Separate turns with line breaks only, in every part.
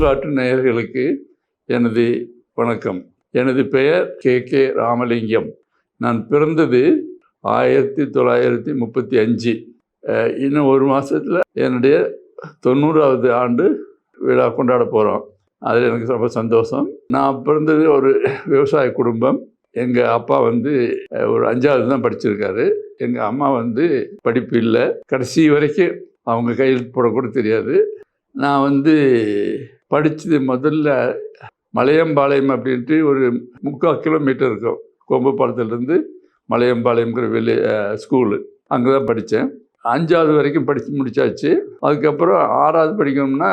பூங்காற்று நேயர்களுக்கு எனது வணக்கம். எனது பெயர் கே. கே. ராமலிங்கம். நான் பிறந்தது ஆயிரத்தி தொள்ளாயிரத்தி முப்பத்தி அஞ்சு. இன்னும் ஒரு மாதத்தில் என்னுடைய தொண்ணூறாவது ஆண்டு விழா கொண்டாட போகிறோம் அதில் எனக்கு ரொம்ப சந்தோஷம். நான் பிறந்தது ஒரு விவசாய குடும்பம். எங்கள் அப்பா வந்து ஒரு அஞ்சாவது தான் படிச்சிருக்காரு. எங்கள் அம்மா வந்து படிப்பு இல்லை. கடைசி வரைக்கும் அவங்க கையில் போடக்கூட தெரியாது. நான் வந்து படித்தது முதல்ல மலையம்பாளையம் அப்படின்ட்டு ஒரு முக்கால் கிலோமீட்டர் இருக்கும். கொம்புப்பாளத்துலேருந்து மலையம்பாளையம்ங்கிற வெளி ஸ்கூலு அங்கே தான் படித்தேன் அஞ்சாவது வரைக்கும் படித்து முடித்தாச்சு அதுக்கப்புறம் ஆறாவது படிக்கணும்னா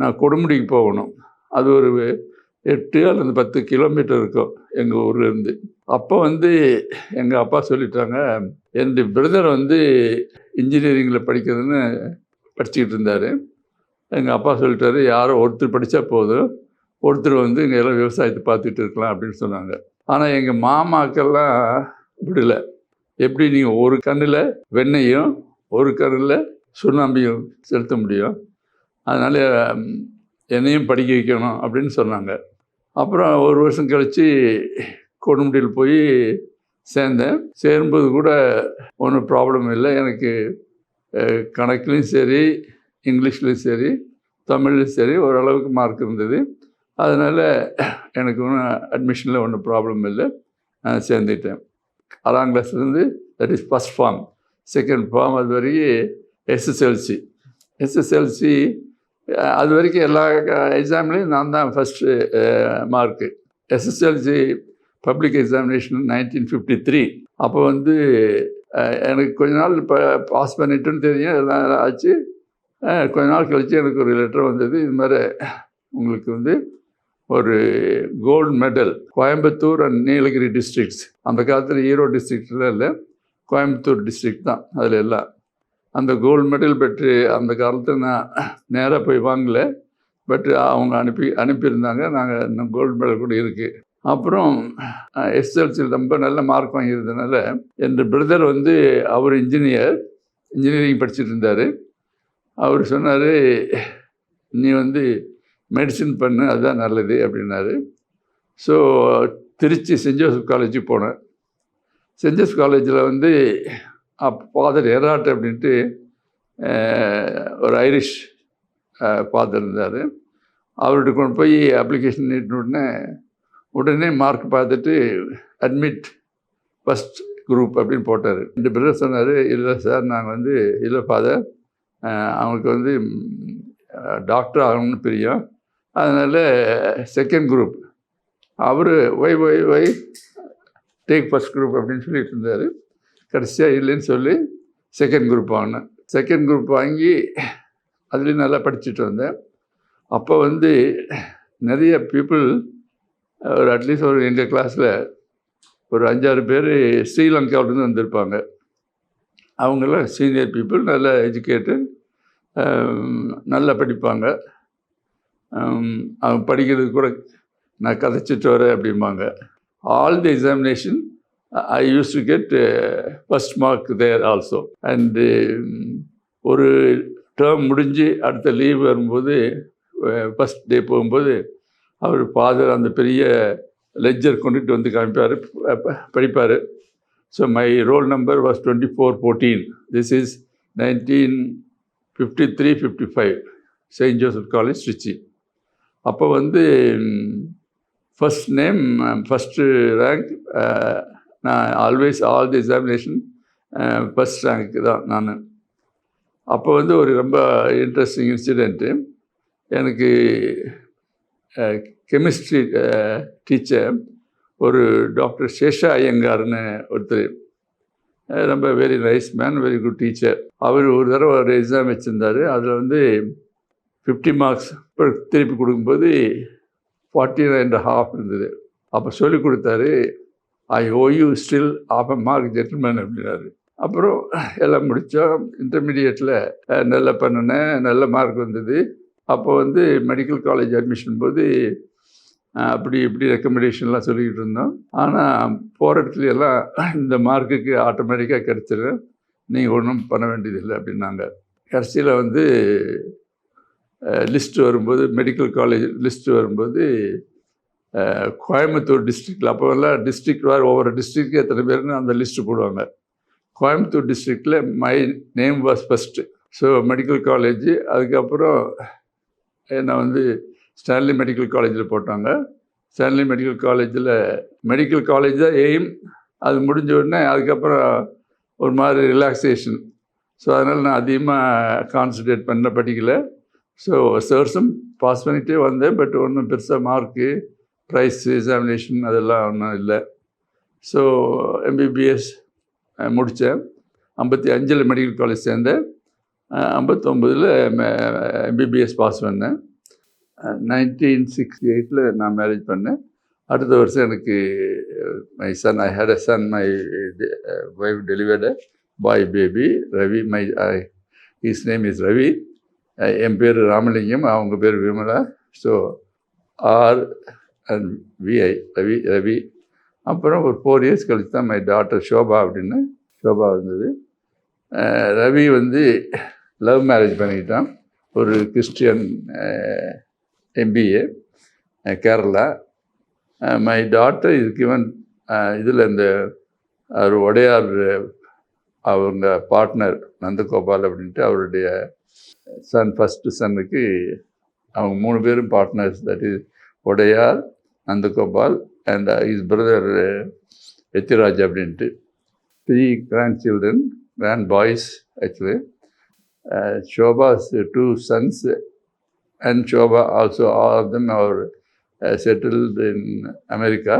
நான் கொடுமுடிக்கு போகணும். அது ஒரு எட்டு அல்லது பத்து கிலோமீட்டர் இருக்கும் எங்கள் ஊர்லேருந்து. அப்போ வந்து எங்கள் அப்பா சொல்லிட்டாங்க என்னுடைய பிரதர் வந்து இன்ஜினியரிங்கில் படிக்கிறதுன்னு படிச்சுக்கிட்டு இருந்தார். எங்கள் அப்பா சொல்லிட்டாரு யாரோ ஒருத்தர் படித்தா போதும். ஒருத்தர் வந்து இங்கே எல்லாம் விவசாயத்தை பார்த்துட்டு இருக்கலாம் அப்படின்னு சொன்னாங்க. ஆனால் எங்கள் மாமாக்கெல்லாம் விடலை எப்படி நீங்கள் ஒரு கண்ணில் வெண்ணையும் ஒரு கண்ணில் சுண்ணாம்பியும் செலுத்த முடியும்? அதனால் என்னையும் படிக்க வைக்கணும் அப்படின்னு சொன்னாங்க. அப்புறம் ஒரு வருஷம் கழித்து கொடுமுடியில் போய் சேர்ந்தேன். சேரும்போது கூட ஒன்றும் ப்ராப்ளம் இல்லை. எனக்கு கணக்குலேயும் சரி இங்கிலீஷ்லேயும் சரி தமிழ்லையும் சரி ஓரளவுக்கு மார்க் இருந்தது. அதனால் எனக்கு ஒன்றும் அட்மிஷனில் ஒன்றும் ப்ராப்ளம் இல்லை. நான் சேர்ந்துட்டேன். ஆறாம் கிளாஸ்லேருந்து that is first form second form அது வரைக்கும் எஸ்எஸ்எல்சி எஸ்எஸ்எல்சி அது வரைக்கும் எல்லா எக்ஸாம்லேயும் நான் தான் first mark SSLC public examination nineteen fifty three அப்போ வந்து எனக்கு கொஞ்ச நாள் இப்போ பாஸ் பண்ணிட்டோன்னு தெரியும். எல்லாம் ஆச்சு. கொஞ்ச நாள் கழித்து எனக்கு ஒரு லெட்டர் வந்தது. இது மாதிரி உங்களுக்கு வந்து ஒரு gold medal Coimbatore and Nilgiri districts அந்த காலத்தில் ஈரோடு டிஸ்ட்ரிக்டில் இல்லை கோயம்புத்தூர் டிஸ்ட்ரிக்ட் தான் அதில் எல்லாம். அந்த கோல்டு மெடல் பெற்று அந்த காலத்தில் நான் நேராக போய் வாங்கலை. பட் அவங்க அனுப்பி அனுப்பியிருந்தாங்க. நாங்கள் இன்னும் கோல்டு மெடல் கூட இருக்குது அப்புறம் எஸ்எல்சியில் ரொம்ப நல்ல மார்க் வாங்கியிருந்தனால என் பிரதர் வந்து அவர் இன்ஜினியர் இன்ஜினியரிங் படிச்சுட்டு இருந்தார். அவர் சொன்னார் நீ வந்து மெடிசின் பண்ணு அதுதான் நல்லது அப்படின்னாரு. ஸோ திருச்சி சென்ட் ஜோசப் காலேஜுக்கு போனேன். சென்ட் ஜோசப் காலேஜில் வந்து ஃபாதர் எராட் அப்படின்ட்டு ஒரு ஐரிஷ் ஃபாதர் இருந்தார். அவர்கிட்ட கொண்டு போய் அப்ளிகேஷன் நீட்டின உடனே உடனே மார்க் பார்த்துட்டு அட்மிட் ஃபஸ்ட் குரூப் அப்படின்னு போட்டார். ரெண்டு பிரதர் சொன்னார் இல்லை சார் நாங்கள் வந்து இல்லை ஃபாதர் அவனுக்கு வந்து டாக்டர் ஆகணும்னு பிரியம். அதனால் second group our why why why take first group அப்படின்னு சொல்லிட்டு இருந்தார். கடைசியாக இல்லைன்னு சொல்லி செகண்ட் குரூப் வாங்கினேன். செகண்ட் குரூப் வாங்கி அதுலேயும் நல்லா படிச்சுட்டு வந்தேன். அப்போ வந்து நிறைய பீப்புள் ஒரு அட்லீஸ்ட் ஒரு எங்கள் கிளாஸில் ஒரு அஞ்சாறு பேர் ஸ்ரீலங்காவிலேருந்து வந்திருப்பாங்க. அவங்களாம் சீனியர் பீப்புள் நல்ல எஜுகேட்டட் um, நல்லா படிப்பாங்க. Um, அவங்க படிக்கிறது கூட நான் கதைச்சிட்டு வரேன் அப்படிம்பாங்க. All the examination I use to get first mark there also and ஒரு டேர்ம் முடிஞ்சு அடுத்த லீவ் வரும்போது ஃபஸ்ட் டே போகும்போது அவர் ஃபாதர் அந்த பெரிய லெஜர் கொண்டுட்டு வந்து காமிப்பார் படிப்பார். So my roll number was twenty four fourteen this is nineteen fifty three fifty five Saint Joseph college Trichy அப்போ வந்து ஃபஸ்ட் நேம் ஃபஸ்ட்டு ரேங்க் நான் always all the examination first rank தான் நான். அப்போ வந்து ஒரு ரொம்ப இன்ட்ரெஸ்டிங் இன்சிடெண்ட்டு எனக்கு கெமிஸ்ட்ரி டீச்சர் ஒரு டாக்டர் சேஷா ஐயங்கார்னு ஒருத்தர். ரொம்ப very nice man very good teacher அவர் ஒரு தடவை ஒரு எக்ஸாம் வச்சுருந்தார். அதில் வந்து ஃபிஃப்டி மார்க்ஸ் திருப்பி கொடுக்கும்போது ஃபார்ட்டி அண்ட் ஹாஃப் இருந்தது. அப்போ சொல்லி கொடுத்தாரு I owe you still of a mark gentleman அப்படின்னாரு. அப்புறம் எல்லாம் முடித்தோம் இன்டர்மீடியட்டில் நல்லா பண்ணினேன். நல்ல மார்க் வந்தது. அப்போ வந்து மெடிக்கல் காலேஜ் அட்மிஷன் போது அப்படி இப்படி ரெக்கமெண்டேஷன்லாம் சொல்லிக்கிட்டு இருந்தோம். ஆனால் போகிற இடத்துல எல்லாம் இந்த மார்க்குக்கு ஆட்டோமேட்டிக்காக கிடச்சிடும் நீங்கள் ஒன்றும் பண்ண வேண்டியதில்லை அப்படின்னாங்க. கடைசியில் வந்து லிஸ்ட்டு வரும்போது மெடிக்கல் காலேஜ் லிஸ்ட்டு வரும்போது கோயம்புத்தூர் டிஸ்ட்ரிக்டில் அப்போல்லாம் டிஸ்ட்ரிக்ட் வேறு ஒவ்வொரு டிஸ்ட்ரிக்ட்க்கு எத்தனை பேருன்னு அந்த லிஸ்ட்டு போடுவாங்க. கோயம்புத்தூர் டிஸ்ட்ரிக்டில் my name was first so medical college அதுக்கப்புறம் என்னை வந்து ஸ்டான்லி மெடிக்கல் காலேஜில் போட்டாங்க. ஸ்டான்லி மெடிக்கல் காலேஜில் மெடிக்கல் காலேஜ் தான் எய்ம் அது முடிஞ்ச உடனே அதுக்கப்புறம் ஒரு மாதிரி ரிலாக்ஸேஷன் ஸோ அதனால் நான் அதிகமாக கான்சன்ட்ரேட் பண்ண படிக்கல. ஸோ சர்ஸும் பாஸ் பண்ணிகிட்டே வந்தேன். பட் ஒன்றும் பெருசாக மார்க்கு ப்ரைஸ் எக்ஸாமினேஷன் அதெல்லாம் ஒன்றும் இல்லை. ஸோ எம்பிபிஎஸ் முடித்தேன். ஐம்பத்தி அஞ்சில் மெடிக்கல் காலேஜ் சேர்ந்தேன். ஐம்பத்தொம்பதில் எம்பிபிஎஸ் பாஸ் பண்ணேன். நைன்டீன் சிக்ஸ்டி எயிட்டில் நான் மேரேஜ் பண்ணேன். அடுத்த வருஷம் எனக்கு my son I had a son my wife delivered boy baby Ravi my is name is Ravi என் பேர் ராமலிங்கம் அவங்க பேர் Vimala. So R and V I Ravi Ravi அப்புறம் ஒரு ஃபோர் இயர்ஸ் கழிச்சு தான் மை டாட்டர் ஷோபா அப்படின்னு ஷோபா இருந்தது ரவி வந்து லவ் மேரேஜ் பண்ணிக்கிட்டான். ஒரு Christian MBA Kerala my daughter is given இதில் இந்த அவர் உடையார் அவங்க பார்ட்னர் நந்தகோபால் அப்படின்ட்டு அவருடைய சன் ஃபஸ்ட்டு சன்னுக்கு அவங்க மூணு பேரும் partners that is Udaiyar Nandagopal and is brother Ethiraj அப்படின்ட்டு. Three grand children grand boys actually ஷோபாஸ் two sons and Shobha also of them are uh, settled in America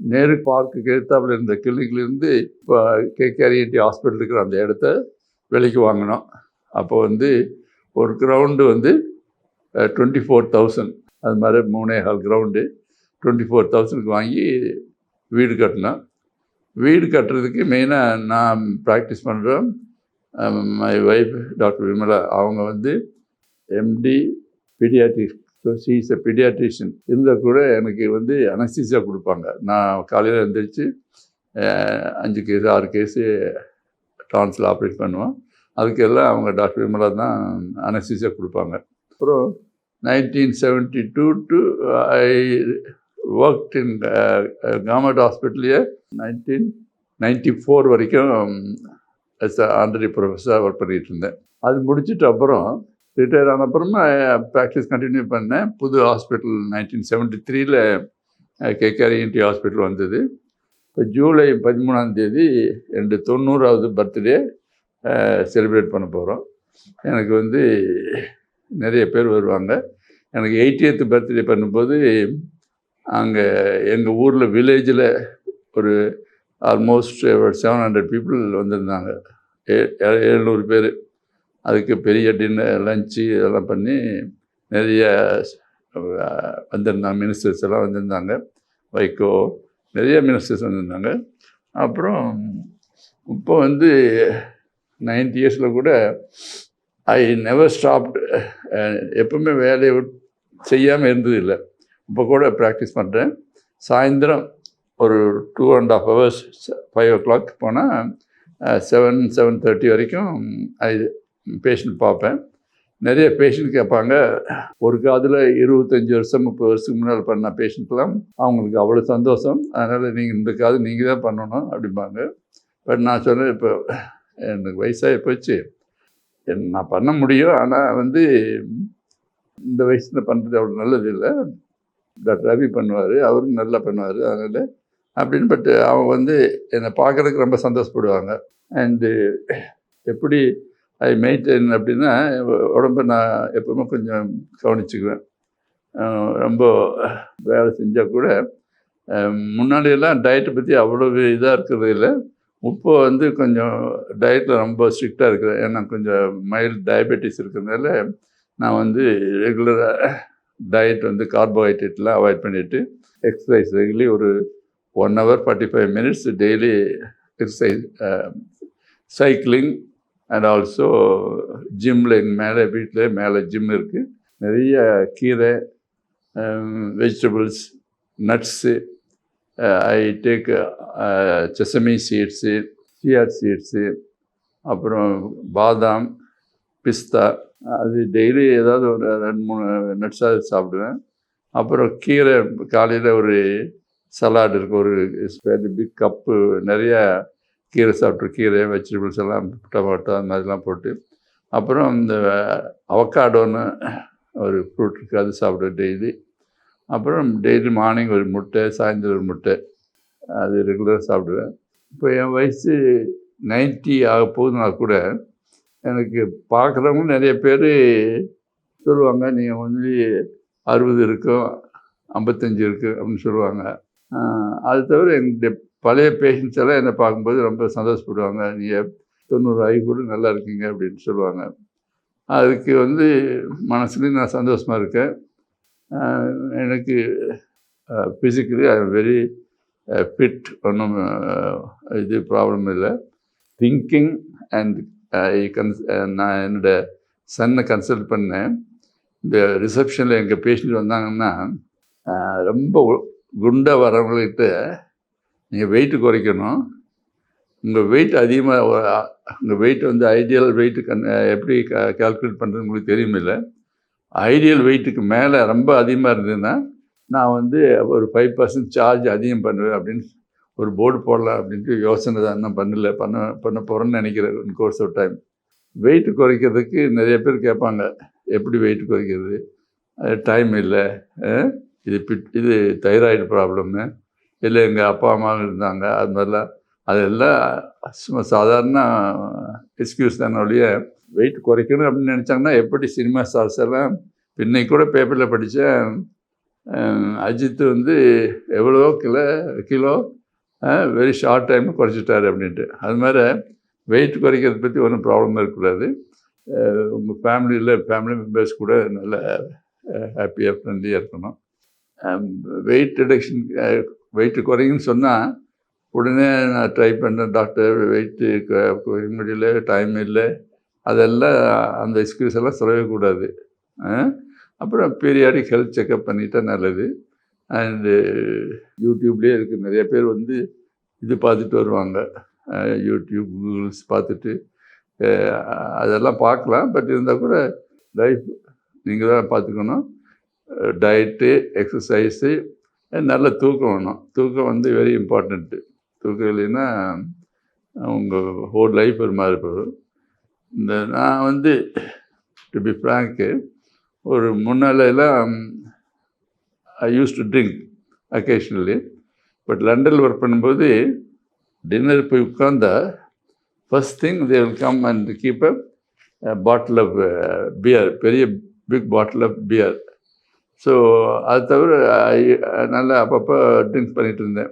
Nehru பார்க்குக்கு எடுத்தாப்புல இருந்த கிளினிக்லேருந்து இப்போ கேகேஆர்இடி ஹாஸ்பிட்டல் இருக்கிற அந்த இடத்த விலைக்கு வாங்கினோம். அப்போ வந்து ஒரு கிரவுண்டு வந்து டுவெண்ட்டி ஃபோர் தௌசண்ட் அது மாதிரி மூணே ஹால் கிரவுண்டு டுவெண்ட்டி ஃபோர் தௌசண்ட்க்கு வாங்கி வீடு கட்டினோம். வீடு கட்டுறதுக்கு மெயினாக நான் ப்ராக்டிஸ் பண்ணுறேன் மை ஒய்ஃப் டாக்டர் விமலா அவங்க வந்து MD paediatric so is a paediatrician இருந்தால் கூட எனக்கு வந்து அனஸ்தீசியா கொடுப்பாங்க. நான் காலையில் எழுந்திரிச்சு அஞ்சு கேஸு ஆறு கேஸு டான்ஸில் ஆப்ரேட் பண்ணுவோம் அதுக்கெல்லாம் அவங்க டாக்டர் விமலா தான் அனஸ்தீசியா கொடுப்பாங்க. அப்புறம் nineteen seventy two to I work in government ஹாஸ்பிட்டல்லையே nineteen ninety four வரைக்கும் எஸ் ஆண்டரி ப்ரொஃபஸராக ஒர்க் பண்ணிகிட்டு இருந்தேன். அது முடிச்சிட்டு அப்புறம் ரிட்டையர் ஆன அப்புறமா ப்ராக்டிஸ் கண்டினியூ பண்ணேன். புது ஹாஸ்பிட்டல் நைன்டீன் செவன்ட்டி த்ரீல கேகேஆர்இன்டி ஹாஸ்பிட்டல் வந்தது. இப்போ ஜூலை பதிமூணாம் தேதி ரெண்டு தொண்ணூறாவது பர்த்டே செலிப்ரேட் பண்ண போகிறோம் எனக்கு வந்து நிறைய பேர் வருவாங்க. எனக்கு எயிட்டியத்து பர்த்டே பண்ணும்போது அங்கே எங்கள் ஊரில் வில்லேஜில் ஒரு ஆல்மோஸ்ட் செவன் ஹண்ட்ரட் பீப்புள் வந்திருந்தாங்க. ஏ- எழுநூறு பேர். அதுக்கு பெரிய டின்னர் லஞ்சு இதெல்லாம் பண்ணி நிறைய வந்திருந்தாங்க. மினிஸ்டர்ஸ் எல்லாம் வந்திருந்தாங்க. வைகோ நிறைய மினிஸ்டர்ஸ் வந்திருந்தாங்க. அப்புறம் இப்போ வந்து நைன்டி இயர்ஸில் கூட ஐ நெவர் ஸ்டாப்டு எப்பவுமே வேலையை செய்யாமல் இருந்தது இல்லை. இப்போ கூட ப்ராக்டிஸ் பண்ணுறேன் சாயந்தரம் ஒரு two and half hours five o'clock போனால் செவன் செவன் தேர்ட்டி வரைக்கும் ஐ பேஷண்ட் பார்ப்பேன். நிறைய பேஷண்ட் கேட்பாங்க ஒரு காதில் இருபத்தஞ்சி வருஷம் முப்பது வருஷத்துக்கு முன்னால் பண்ண பேஷண்ட்லாம் அவங்களுக்கு அவ்வளோ சந்தோஷம். அதனால் நீங்கள் இந்த காது நீங்கள் தான் பண்ணணும் அப்படிம்பாங்க. பட் நான் சொன்னேன் இப்போ எனக்கு வயசாகி போச்சு. நான் பண்ண முடியும் ஆனால் வந்து இந்த வயசில் பண்ணுறது அவ்வளோ நல்லது இல்லை டாக்டர் ரவி பண்ணுவார் அவரும் நல்லா பண்ணுவார் அதனால் அப்படின்னு பட் அவங்க வந்து என்னை பார்க்குறதுக்கு ரொம்ப சந்தோஷப்படுவாங்க. அண்டு எப்படி ஐ மெயின்டைன் அப்படின்னா உடம்ப நான் எப்பவுமே கொஞ்சம் கவனிச்சுக்குவேன். ரொம்ப வேலை செஞ்சால் கூட முன்னாடியெல்லாம் டயட்டை பற்றி அவ்வளவு இதாக இருக்கிறது இல்லை. இப்போ வந்து கொஞ்சம் டயட்டில் ரொம்ப ஸ்ட்ரிக்டாக இருக்கிறேன். ஏன்னா கொஞ்சம் மைல்டு டயபெட்டிஸ் இருக்கிறதுனால நான் வந்து ரெகுலராக டயட் வந்து கார்போஹைட்ரேட்லாம் அவாய்ட் பண்ணிவிட்டு எக்ஸசைஸ் ரெகுலி ஒரு one hour forty five minutes daily exercise cycling and also ஜிம்மில் எங்கள் மேலே வீட்டில் மேலே ஜிம் இருக்குது நிறைய கீரை vegetables nuts I take sesame seeds chia seeds அப்புறம் பாதாம் பிஸ்தா. அது டெய்லி ஏதாவது ஒரு ரெண்டு மூணு நட்ஸாக சாப்பிடுவேன். அப்புறம் கீரை காலையில் ஒரு சலாட் இருக்குது ஒரு பிக் கப்பு நிறையா கீரை சாப்பிட்ரு கீரை வெஜிடபிள்ஸ் எல்லாம் டொமேட்டோ அந்த மாதிரிலாம் போட்டு அப்புறம் இந்த அவக்காடோன்னு ஒரு ஃப்ரூட் இருக்குது அது சாப்பிடுவேன் டெய்லி அப்புறம் டெய்லி மார்னிங் ஒரு முட்டை சாயந்தரம் ஒரு முட்டை அது ரெகுலராக சாப்பிடுவேன். இப்போ என் வயசு நைன்ட்டி ஆக போகுதுனா கூட எனக்கு பார்க்குறவங்க நிறைய பேர் சொல்லுவாங்க நீங்கள் ஒன்லி அறுபது இருக்கும் ஐம்பத்தஞ்சு இருக்கு அப்படின்னு சொல்லுவாங்க. அது தவிர என்னுடைய பழைய பேஷண்ட்ஸ் எல்லாம் என்னை பார்க்கும்போது ரொம்ப சந்தோஷப்படுவாங்க. நீங்கள் தொண்ணூறு ஆகி கூட நல்லா இருக்கீங்க அப்படின்னு சொல்லுவாங்க. அதுக்கு வந்து மனசுலேயும் நான் சந்தோஷமாக இருக்கேன். எனக்கு ஃபிசிக்கலி ஐ வெரி ஃபிட் ஒன்றும் இது ப்ராப்ளம் இல்லை. திங்கிங் அண்ட் கன்ஸ் நான் என்னோட சன்னை கன்சல்ட் பண்ணேன். இந்த ரிசப்ஷனில் எங்கள் பேஷண்ட் வந்தாங்கன்னா ரொம்ப குண்டாக வரவங்கள்கிட்ட நீங்கள் வெயிட் குறைக்கணும். உங்கள் வெயிட் அதிகமாக உங்கள் வெயிட் வந்து ஐடியல் வெயிட்டு கண் எப்படி கால்குலேட் பண்ணுறது உங்களுக்கு தெரியுமில்ல. ஐடியல் வெயிட்டுக்கு மேலே ரொம்ப அதிகமாக இருந்ததுன்னா நான் வந்து ஒரு ஃபைவ் பர்சன்ட் சார்ஜ் அதிகம் பண்ணுவேன் அப்படின்னு ஒரு போர்டு போடலாம் அப்படின்ட்டு யோசனை தான். இன்னும் பண்ணல. பண்ண பண்ண போகிறேன்னு நினைக்கிறேன். கோர்ஸ் ஆஃப் டைம் வெயிட் குறைக்கிறதுக்கு நிறைய பேர் கேட்பாங்க. எப்படி வெயிட் குறைக்கிறது? டைம் இல்லை. இது பிட் இது தைராய்டு ப்ராப்ளம்னு இல்லை எங்கள் அப்பா அம்மா இருந்தாங்க. அது மாதிரிலாம். அதெல்லாம் சும்மா சாதாரண எக்ஸ்கியூஸ் தானே ஒழிய வெயிட் குறைக்கணும் அப்படின்னு நினச்சாங்கன்னா எப்படி சினிமா ஸ்டார்ஸ் எல்லாம் இன்னைக்கு கூட பேப்பரில் படித்தேன் அஜித் வந்து எவ்வளோ kilo kilo very short time குறைச்சிட்டாரு அப்படின்ட்டு. அது மாதிரி வெயிட் குறைக்கிறத பற்றி ஒன்றும் ப்ராப்ளம் இருக்கக்கூடாது. உங்கள் ஃபேமிலியில் ஃபேமிலி மெம்பர்ஸ் கூட நல்ல ஹாப்பியாக ஃப்ரெண்ட்லியாக இருக்கணும். வெயிட் ரிடக்ஷன் வெயிட் குறையுன்னு சொன்னால் உடனே நான் ட்ரை பண்ணேன் டாக்டர் வெயிட்டு குறைய முடியல டைம் இல்லை. அதெல்லாம் அந்த எக்ஸ்கியூஸ் எல்லாம் சொல்லவே கூடாது. அப்புறம் பீரியாடிக் ஹெல்த் செக்கப் பண்ணிட்டா நல்லது. அண்டு யூடியூப்லேயே இருக்குது நிறைய பேர் வந்து இது பார்த்துட்டு வருவாங்க. யூடியூப் கூகுள்ஸ் பார்த்துட்டு. அதெல்லாம் பார்க்கலாம். பட் இருந்தால் கூட லைஃப் நீங்கள் தான் பார்த்துக்கணும். டயட்டு எக்ஸசைஸு நல்ல தூக்கம் வேணும். தூக்கம் வந்து வெரி இம்பார்ட்டண்ட்டு தூக்கம் இல்லைன்னா உங்கள் ஹோல் லைஃப் ஒரு மாதிரி போகும் இந்த நான் வந்து டு பி ஃப்ராங்க்கு ஒரு முன்னாலெல்லாம் I use to drink occasionally but லண்டனில் ஒர்க் பண்ணும்போது டின்னர் போய் உட்காந்தா first thing they will come and keep a bottle of beer பெரிய big bottle of beer so அது தவிர I- நல்லா அப்பப்போ ட்ரிங்க்ஸ் பண்ணிகிட்டு இருந்தேன்.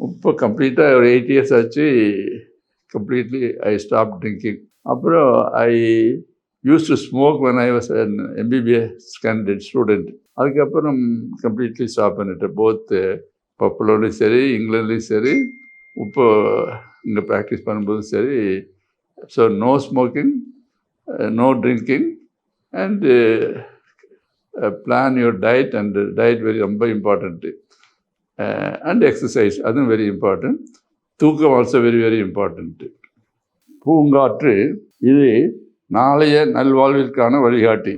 இப்போ கம்ப்ளீட்டாக ஒரு எயிட் இயர்ஸ் ஆச்சு. கம்ப்ளீட்லி ஐ ஸ்டாப் ட்ரிங்கிங் அப்புறம் I use to smoke when I was an MBBS candidate student அதுக்கப்புறம் கம்ப்ளீட்லி ஸ்டாப் பண்ணிட்டேன். போத் பப்புலோடையும் சரி இங்கிலாந்துலேயும் சரி இப்போ இங்கே ப்ராக்டிஸ் பண்ணும்போதும் சரி. So no smoking no drinking and plan your diet and diet very ரொம்ப இம்பார்ட்டண்ட்டு அண்ட் எக்ஸசைஸ் அதுவும் வெரி இம்பார்ட்டன்ட் தூக்கம் ஆல்சோ வெரி வெரி இம்பார்ட்டண்ட்டு பூங்காற்று இது நாளைய நல்வாழ்விற்கான வழிகாட்டி.